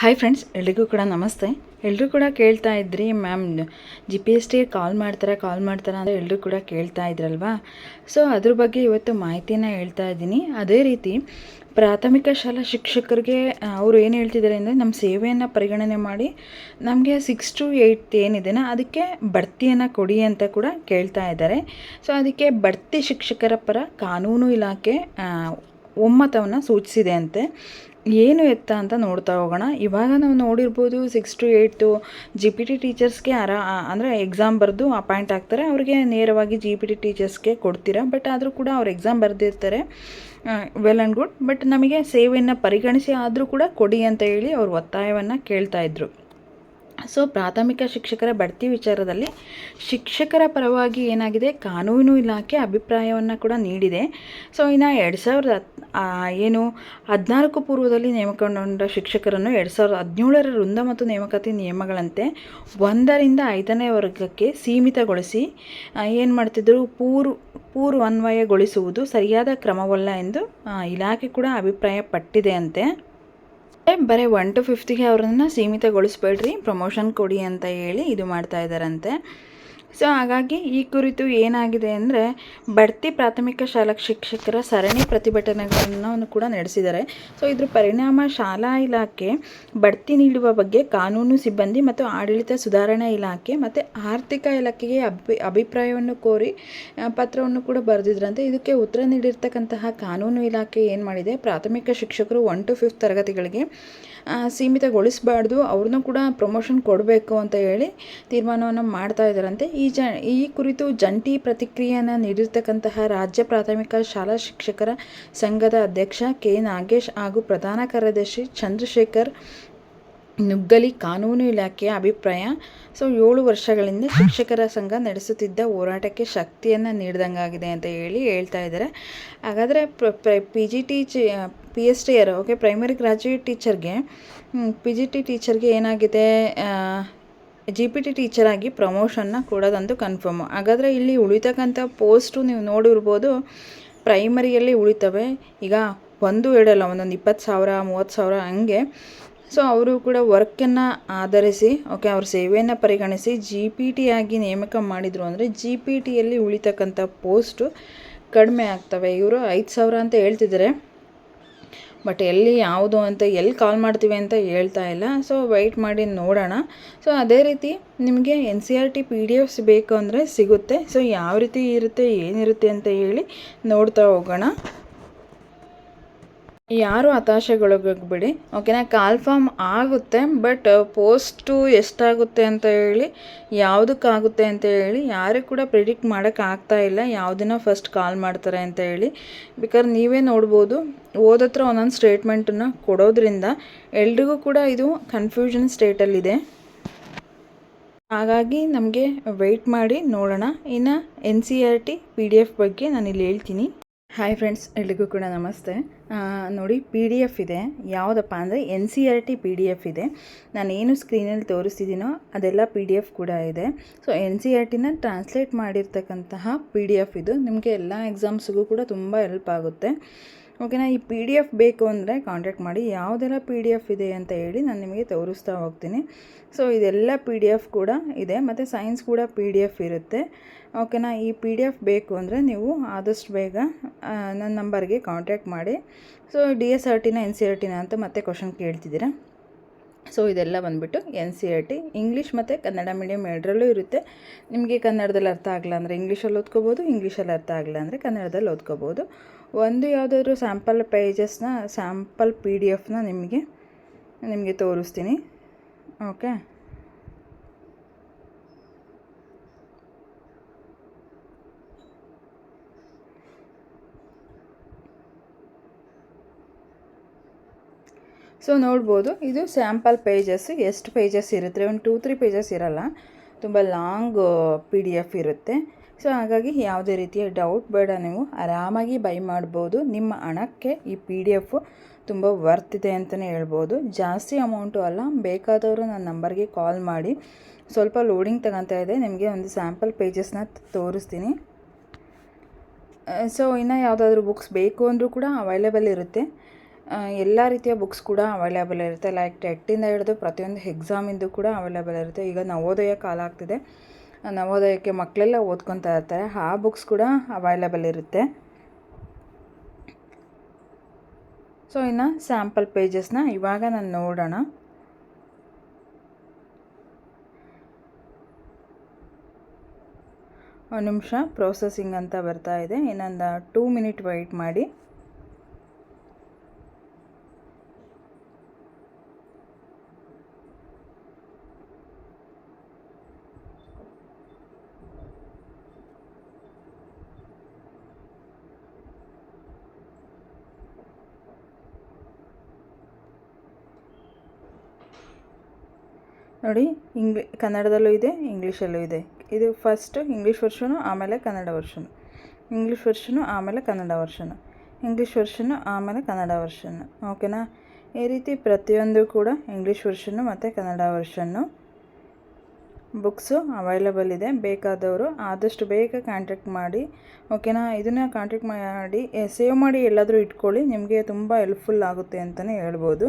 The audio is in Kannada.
ಹಾಯ್ ಫ್ರೆಂಡ್ಸ್ ಎಲ್ರಿಗೂ ಕೂಡ ನಮಸ್ತೆ. ಎಲ್ಲರೂ ಕೂಡ ಕೇಳ್ತಾ ಇದ್ರಿ? Ma'am G P S T call ಮಾಡ್ತಾರೆ ಕಾಲ್ ಮಾಡ್ತಾರೆ ಅಂತ ಎಲ್ಲರೂ ಕೂಡ ಕೇಳ್ತಾ ಇದ್ರಲ್ವಾ? ಸೊ ಅದ್ರ ಬಗ್ಗೆ ಇವತ್ತು ಮಾಹಿತಿನ ಹೇಳ್ತಾ ಇದ್ದೀನಿ. ಅದೇ ರೀತಿ, ಪ್ರಾಥಮಿಕ ಶಾಲಾ ಶಿಕ್ಷಕರಿಗೆ ಅವರು ಏನು ಹೇಳ್ತಿದ್ದಾರೆ ಅಂದರೆ ನಮ್ಮ ಸೇವೆಯನ್ನು ಪರಿಗಣನೆ ಮಾಡಿ ನಮಗೆ ಸಿಕ್ಸ್ ಟು ಏಯ್ಟ್ ಏನಿದೆನ ಅದಕ್ಕೆ ಬಡ್ತಿಯನ್ನು ಕೊಡಿ ಅಂತ ಕೂಡ ಕೇಳ್ತಾ ಇದ್ದಾರೆ. ಸೊ ಅದಕ್ಕೆ ಬಡ್ತಿ ಶಿಕ್ಷಕರ ಪರ ಕಾನೂನು ಇಲಾಖೆ ಒಮ್ಮತವನ್ನು ಸೂಚಿಸಿದೆ ಅಂತೆ. ಏನು ಎತ್ತ ಅಂತ ನೋಡ್ತಾ ಹೋಗೋಣ. ಇವಾಗ ನಾವು ನೋಡಿರ್ಬೋದು six two eight G P T ಟೀಚರ್ಸ್ಗೆ ಆರಾ ಅಂದರೆ ಎಕ್ಸಾಮ್ ಬರೆದು ಅಪಾಯಿಂಟ್ ಆಗ್ತಾರೆ. ಅವ್ರಿಗೆ ನೇರವಾಗಿ ಜಿ ಪಿ ಟಿ ಟೀಚರ್ಸ್ಗೆ ಕೊಡ್ತೀರಾ. ಬಟ್ ಆದರೂ ಕೂಡ ಅವ್ರು ಎಕ್ಸಾಮ್ ಬರೆದಿರ್ತಾರೆ. ವೆಲ್ ಆ್ಯಂಡ್ ಗುಡ್ ಬಟ್ ನಮಗೆ ಸೇವೆಯನ್ನು ಪರಿಗಣಿಸಿ ಆದರೂ ಕೂಡ ಕೊಡಿ ಅಂತ ಹೇಳಿ ಅವ್ರು ಒತ್ತಾಯವನ್ನು ಕೇಳ್ತಾ ಇದ್ರು. ಸೊ ಪ್ರಾಥಮಿಕ ಶಿಕ್ಷಕರ ಬಡ್ತಿ ವಿಚಾರದಲ್ಲಿ ಶಿಕ್ಷಕರ ಪರವಾಗಿ ಏನಾಗಿದೆ, ಕಾನೂನು ಇಲಾಖೆ ಅಭಿಪ್ರಾಯವನ್ನು ಕೂಡ ನೀಡಿದೆ. ಸೊ ಇನ್ನು ಎರಡು ಸಾವಿರದ ಏನು, ಹದಿನಾಲ್ಕು ಪೂರ್ವದಲ್ಲಿ ನೇಮಕಗೊಂಡ ಶಿಕ್ಷಕರನ್ನು ಎರಡು ಸಾವಿರದ ಹದಿನೇಳರ ವೃಂದ ಮತ್ತು ನೇಮಕಾತಿ ನಿಯಮಗಳಂತೆ ಒಂದರಿಂದ ಐದನೇ ವರ್ಗಕ್ಕೆ ಸೀಮಿತಗೊಳಿಸಿ ಏನು ಮಾಡ್ತಿದ್ರು ಪೂರ್ವ ಪೂರ್ವಾನ್ವಯಗೊಳಿಸುವುದು ಸರಿಯಾದ ಕ್ರಮವಲ್ಲ ಎಂದು ಇಲಾಖೆ ಕೂಡ ಅಭಿಪ್ರಾಯಪಟ್ಟಿದೆ ಅಂತೆ. ಬರೀ ಒನ್ ಟು ಫಿಫ್ತಿಗೆ ಅವ್ರನ್ನ ಸೀಮಿತಗೊಳಿಸ್ಬೇಡ್ರಿ ಪ್ರಮೋಷನ್ ಕೊಡಿ ಅಂತ ಹೇಳಿ ಇದು ಮಾಡ್ತಾ ಇದ್ದಾರಂತೆ ಸೊ ಹಾಗಾಗಿ ಈ ಕುರಿತು ಏನಾಗಿದೆ ಅಂದರೆ ಬಡ್ತಿ ಪ್ರಾಥಮಿಕ ಶಾಲಾ ಶಿಕ್ಷಕರ ಸರಣಿ ಪ್ರತಿಭಟನೆಗಳನ್ನು ಕೂಡ ನಡೆಸಿದ್ದಾರೆ. ಸೊ ಇದ್ರ ಪರಿಣಾಮ ಶಾಲಾ ಇಲಾಖೆ ಬಡ್ತಿ ನೀಡುವ ಬಗ್ಗೆ ಕಾನೂನು ಸಿಬ್ಬಂದಿ ಮತ್ತು ಆಡಳಿತ ಸುಧಾರಣಾ ಇಲಾಖೆ ಮತ್ತು ಆರ್ಥಿಕ ಇಲಾಖೆಗೆ ಅಭಿ, ಅಭಿಪ್ರಾಯವನ್ನು ಕೋರಿ ಪತ್ರವನ್ನು ಕೂಡ ಬರೆದಿದ್ರಂತೆ. ಇದಕ್ಕೆ ಉತ್ತರ ನೀಡಿರ್ತಕ್ಕಂತಹ ಕಾನೂನು ಇಲಾಖೆ ಏನು ಮಾಡಿದೆ? ಪ್ರಾಥಮಿಕ ಶಿಕ್ಷಕರು ಒನ್ ಟು ಫಿಫ್ತ್ ತರಗತಿಗಳಿಗೆ ಸೀಮಿತಗೊಳಿಸಬಾರ್ದು. ಅವ್ರನ್ನೂ ಕೂಡ ಪ್ರಮೋಷನ್ ಕೊಡಬೇಕು ಅಂತ ಹೇಳಿ ತೀರ್ಮಾನವನ್ನು ಮಾಡ್ತಾ ಇದ್ದಾರಂತೆ. ಈ ಜ, ಈ ಕುರಿತು ಜಂಟಿ ಪ್ರತಿಕ್ರಿಯೆಯನ್ನು ನೀಡಿರ್ತಕ್ಕಂತಹ ರಾಜ್ಯ ಪ್ರಾಥಮಿಕ ಶಾಲಾ ಶಿಕ್ಷಕರ ಸಂಘದ ಅಧ್ಯಕ್ಷ ಕೆ ನಾಗೇಶ್ ಹಾಗೂ ಪ್ರಧಾನ ಕಾರ್ಯದರ್ಶಿ ಚಂದ್ರಶೇಖರ್ ನುಗ್ಗಲಿ ಕಾನೂನು ಇಲಾಖೆಯ ಅಭಿಪ್ರಾಯ. ಸೊ, ಏಳು ವರ್ಷಗಳಿಂದ ಶಿಕ್ಷಕರ ಸಂಘ ನಡೆಸುತ್ತಿದ್ದ ಹೋರಾಟಕ್ಕೆ ಶಕ್ತಿಯನ್ನು ನೀಡಿದಂಗಾಗಿದೆ ಅಂತ ಹೇಳಿ ಹೇಳ್ತಾ ಇದ್ದಾರೆ. ಹಾಗಾದರೆ ಪಿ ಜಿ ಟಿ ಚಿ P S T R okay primary graduate ಟೀಚರ್ಗೆ P G T ಟೀಚರ್ಗೆ ಏನಾಗಿದೆ? ಜಿ ಪಿ ಟಿ ಟೀಚರ್ ಆಗಿ ಪ್ರಮೋಷನ್ನ ಕೊಡೋದಂತೂ ಕನ್ಫರ್ಮು ಹಾಗಾದರೆ ಇಲ್ಲಿ ಉಳಿತಕ್ಕಂಥ ಪೋಸ್ಟು ನೀವು ನೋಡಿರ್ಬೋದು ಪ್ರೈಮರಿಯಲ್ಲಿ ಉಳಿತವೆ. ಈಗ ಒಂದು ಎರಡಲ್ಲ, ಒಂದೊಂದು ಇಪ್ಪತ್ತು ಸಾವಿರ, ಮೂವತ್ತು ಸಾವಿರ ಹಂಗೆ. ಸೊ ಅವರು ಕೂಡ ವರ್ಕನ್ನು ಆಧರಿಸಿ ಓಕೆ ಅವ್ರ ಸೇವೆಯನ್ನು ಪರಿಗಣಿಸಿ ಜಿ ಪಿ ಟಿ ಆಗಿ ನೇಮಕ ಮಾಡಿದರು ಅಂದರೆ ಜಿ ಪಿ ಟಿಯಲ್ಲಿ ಉಳಿತಕ್ಕಂಥ ಪೋಸ್ಟು ಕಡಿಮೆ ಆಗ್ತವೆ. ಇವರು ಐದು ಸಾವಿರ ಅಂತ ಹೇಳ್ತಿದ್ದಾರೆ. ಬಟ್ ಎಲ್ಲಿ ಯಾವುದು ಅಂತ, ಎಲ್ಲಿ ಕಾಲ್ ಮಾಡ್ತೀವಿ ಅಂತ ಹೇಳ್ತಾ ಇಲ್ಲ. ಸೊ ವೆಯ್ಟ್ ಮಾಡಿ ನೋಡೋಣ. ಸೊ ಅದೇ ರೀತಿ ನಿಮಗೆ N C R T P D Fs ಬೇಕು ಅಂದರೆ ಸಿಗುತ್ತೆ. ಸೊ ಯಾವ ರೀತಿ ಇರುತ್ತೆ, ಏನಿರುತ್ತೆ ಅಂತ ಹೇಳಿ ನೋಡ್ತಾ ಹೋಗೋಣ. ಯಾರು ಹತಾಶೆಗೊಳಗೋಗ್ಬಿಡಿ. ಓಕೆನಾ? ಕಾಲ್ ಫಾರ್ಮ್ ಆಗುತ್ತೆ, ಬಟ್ ಪೋಸ್ಟು ಎಷ್ಟಾಗುತ್ತೆ ಅಂತ ಹೇಳಿ, ಯಾವುದಕ್ಕಾಗುತ್ತೆ ಅಂತ ಹೇಳಿ ಯಾರಿಗೂ ಕೂಡ ಪ್ರಿಡಿಕ್ಟ್ ಮಾಡೋಕ್ಕಾಗ್ತಾ ಇಲ್ಲ. ಯಾವುದನ್ನ ಫಸ್ಟ್ ಕಾಲ್ ಮಾಡ್ತಾರೆ ಅಂತ ಹೇಳಿ. ಬೇಕಾದ್ರೆ ನೀವೇ ನೋಡ್ಬೋದು, ಓದತ್ರ ಒಂದೊಂದು ಸ್ಟೇಟ್ಮೆಂಟನ್ನು ಕೊಡೋದ್ರಿಂದ ಎಲ್ರಿಗೂ ಕೂಡ ಇದು ಕನ್ಫ್ಯೂಷನ್ ಸ್ಟೇಟಲ್ಲಿದೆ. ಹಾಗಾಗಿ ನಮಗೆ ವೆಯ್ಟ್ ಮಾಡಿ ನೋಡೋಣ. ಇನ್ನು N C R T P D F ಬಗ್ಗೆ ನಾನು ಇಲ್ಲಿ ಹೇಳ್ತೀನಿ. ಹಾಯ್ ಫ್ರೆಂಡ್ಸ್, ಎಲ್ರಿಗೂ ಕೂಡ ನಮಸ್ತೆ. ನೋಡಿ ಪಿ ಡಿ ಎಫ್ ಇದೆ. ಯಾವುದಪ್ಪ ಅಂದರೆ N C R T P D F ಇದೆ. ನಾನು ಏನು ಸ್ಕ್ರೀನಲ್ಲಿ ತೋರಿಸಿದ್ದೀನೋ ಅದೆಲ್ಲ ಪಿ ಡಿ ಎಫ್ ಕೂಡ ಇದೆ. ಸೊ ಎನ್ ಸಿ ಆರ್ ಟಿನ ಟ್ರಾನ್ಸ್ಲೇಟ್ ಮಾಡಿರ್ತಕ್ಕಂತಹ ಪಿ ಡಿ ಎಫ್ ಇದು. ನಿಮಗೆ ಎಲ್ಲ ಎಕ್ಸಾಮ್ಸ್ಗೂ ಕೂಡ ತುಂಬ ಹೆಲ್ಪ್ ಆಗುತ್ತೆ. ಓಕೆನಾ ಈ ಪಿ ಡಿ ಎಫ್ ಬೇಕು ಅಂದರೆ ಕಾಂಟ್ಯಾಕ್ಟ್ ಮಾಡಿ. ಯಾವುದೆಲ್ಲ ಪಿ ಡಿ ಎಫ್ ಇದೆ ಅಂತ ಹೇಳಿ ನಾನು ನಿಮಗೆ ತೋರಿಸ್ತಾ ಹೋಗ್ತೀನಿ. ಸೊ ಇದೆಲ್ಲ ಪಿ ಡಿ ಎಫ್ ಕೂಡ ಇದೆ. ಮತ್ತು ಸೈನ್ಸ್ ಕೂಡ ಪಿ ಡಿ ಎಫ್ ಇರುತ್ತೆ. ಓಕೆನಾ, ಈ ಪಿ ಡಿ ಎಫ್ ಬೇಕು ಅಂದರೆ ನೀವು ಆದಷ್ಟು ಬೇಗ ನನ್ನ ನಂಬರ್ಗೆ ಕಾಂಟ್ಯಾಕ್ಟ್ ಮಾಡಿ. ಸೊ ಡಿ ಎಸ್ ಆರ್ ಟಿನ ಎನ್ ಸಿ ಆರ್ ಟಿನ ಅಂತ ಮತ್ತೆ ಕ್ವಶನ್ ಕೇಳ್ತಿದ್ದೀರಾ? ಸೊ ಇದೆಲ್ಲ ಬಂದುಬಿಟ್ಟು N C R T English ಮತ್ತು ಕನ್ನಡ ಮೀಡಿಯಮ್ ಎರಡರಲ್ಲೂ ಇರುತ್ತೆ. ನಿಮಗೆ ಕನ್ನಡದಲ್ಲಿ ಅರ್ಥ ಆಗಲ್ಲ ಅಂದರೆ ಇಂಗ್ಲೀಷಲ್ಲಿ ಓದ್ಕೋಬೋದು ಇಂಗ್ಲೀಷಲ್ಲಿ ಅರ್ಥ ಆಗಲ್ಲ ಅಂದರೆ ಕನ್ನಡದಲ್ಲಿ ಓದ್ಕೋಬೋದು. ಒಂದು ಯಾವುದಾದ್ರೂ ಸ್ಯಾಂಪಲ್ ಪೇಜಸ್ನ ಸ್ಯಾಂಪಲ್ ಪಿ ಡಿ ಎಫ್ನ ನಿಮಗೆ ನಿಮಗೆ ತೋರಿಸ್ತೀನಿ. ಓಕೆ ಸೊ ನೋಡ್ಬೋದು, ಇದು ಸ್ಯಾಂಪಲ್ ಪೇಜಸ್ ಎಷ್ಟು ಪೇಜಸ್ ಇರುತ್ತೆ? ಒಂದು ಟೂ ತ್ರೀ ಪೇಜಸ್ ಇರಲ್ಲ. ತುಂಬ ಲಾಂಗ್ ಪಿ ಡಿ ಎಫ್ ಇರುತ್ತೆ. ಸೊ ಹಾಗಾಗಿ ಯಾವುದೇ ರೀತಿಯ ಡೌಟ್ ಬೇಡ. ನೀವು ಆರಾಮಾಗಿ ಬೈ ಮಾಡ್ಬೋದು. ನಿಮ್ಮ ಹಣಕ್ಕೆ ಈ ಪಿ ಡಿ ಎಫ್ ತುಂಬ ವರ್ತ್ ಇದೆ ಅಂತಲೇ ಹೇಳ್ಬೋದು. ಜಾಸ್ತಿ ಅಮೌಂಟು ಅಲ್ಲ, ಬೇಕಾದವರು ನನ್ನ ನಂಬರ್ಗೆ ಕಾಲ್ ಮಾಡಿ. ಸ್ವಲ್ಪ ಲೋಡಿಂಗ್ ತಗೊತಾ ಇದೆ. ನಿಮಗೆ ಒಂದು ಸ್ಯಾಂಪಲ್ ಪೇಜಸ್ನ ತೋರಿಸ್ತೀನಿ. ಸೊ ಇನ್ನು ಯಾವುದಾದ್ರೂ ಬುಕ್ಸ್ ಬೇಕು ಅಂದರೂ ಕೂಡ ಅವೈಲೇಬಲ್ ಇರುತ್ತೆ. ಎಲ್ಲ ರೀತಿಯ ಬುಕ್ಸ್ ಕೂಡ ಅವೈಲೇಬಲ್ ಇರುತ್ತೆ. ಲೈಕ್ ಟೆಟ್ಟಿಂದ ಹಿಡಿದು ಪ್ರತಿಯೊಂದು ಎಕ್ಸಾಮಿಂದು ಕೂಡ ಅವೈಲೇಬಲ್ ಇರುತ್ತೆ. ಈಗ ನವೋದಯ ಕಾಲ ಆಗ್ತಿದೆ. ನವೋದಯಕ್ಕೆ ಮಕ್ಕಳೆಲ್ಲ ಓದ್ಕೊತಾ ಇರ್ತಾರೆ. ಆ ಬುಕ್ಸ್ ಕೂಡ ಅವೈಲೇಬಲ್ ಇರುತ್ತೆ. ಸೊ ಇನ್ನು ಸ್ಯಾಂಪಲ್ ಪೇಜಸ್ನ ಇವಾಗ ನಾನು ನೋಡೋಣ. ಒಂದು ನಿಮಿಷ ಪ್ರೋಸೆಸಿಂಗ್ ಅಂತ ಬರ್ತಾ ಇದೆ. ಇನ್ನೊಂದು ಟೂ ಮಿನಿಟ್ ವೆಯ್ಟ್ ಮಾಡಿ. ನೋಡಿ, ಇಂಗ್ಲಿ, ಕನ್ನಡದಲ್ಲೂ ಇದೆ, ಇಂಗ್ಲೀಷಲ್ಲೂ ಇದೆ. ಇದು ಫಸ್ಟ್ ಇಂಗ್ಲೀಷ್ ವರ್ಷನು ಆಮೇಲೆ ಕನ್ನಡ ವರ್ಷನು ಇಂಗ್ಲೀಷ್ ವರ್ಷನು ಆಮೇಲೆ ಕನ್ನಡ ವರ್ಷನು ಇಂಗ್ಲೀಷ್ ವರ್ಷನು ಆಮೇಲೆ ಕನ್ನಡ ವರ್ಷನ್ನು ಓಕೆನಾ ಈ ರೀತಿ ಪ್ರತಿಯೊಂದು ಕೂಡ ಇಂಗ್ಲೀಷ್ ವರ್ಷನ್ನು ಮತ್ತು ಕನ್ನಡ ವರ್ಷನ್ನು ಬುಕ್ಸು ಅವೈಲಬಲ್ ಇದೆ. ಬೇಕಾದವರು ಆದಷ್ಟು ಬೇಗ ಕಾಂಟ್ಯಾಕ್ಟ್ ಮಾಡಿ. ಓಕೆನಾ ಇದನ್ನು ಕಾಂಟ್ಯಾಕ್ಟ್ ಮಾಡಿ ಸೇವ್ ಮಾಡಿ ಎಲ್ಲಾದರೂ ಇಟ್ಕೊಳ್ಳಿ. ನಿಮಗೆ ತುಂಬ ಹೆಲ್ಪ್ಫುಲ್ ಆಗುತ್ತೆ ಅಂತಲೇ ಹೇಳ್ಬೋದು.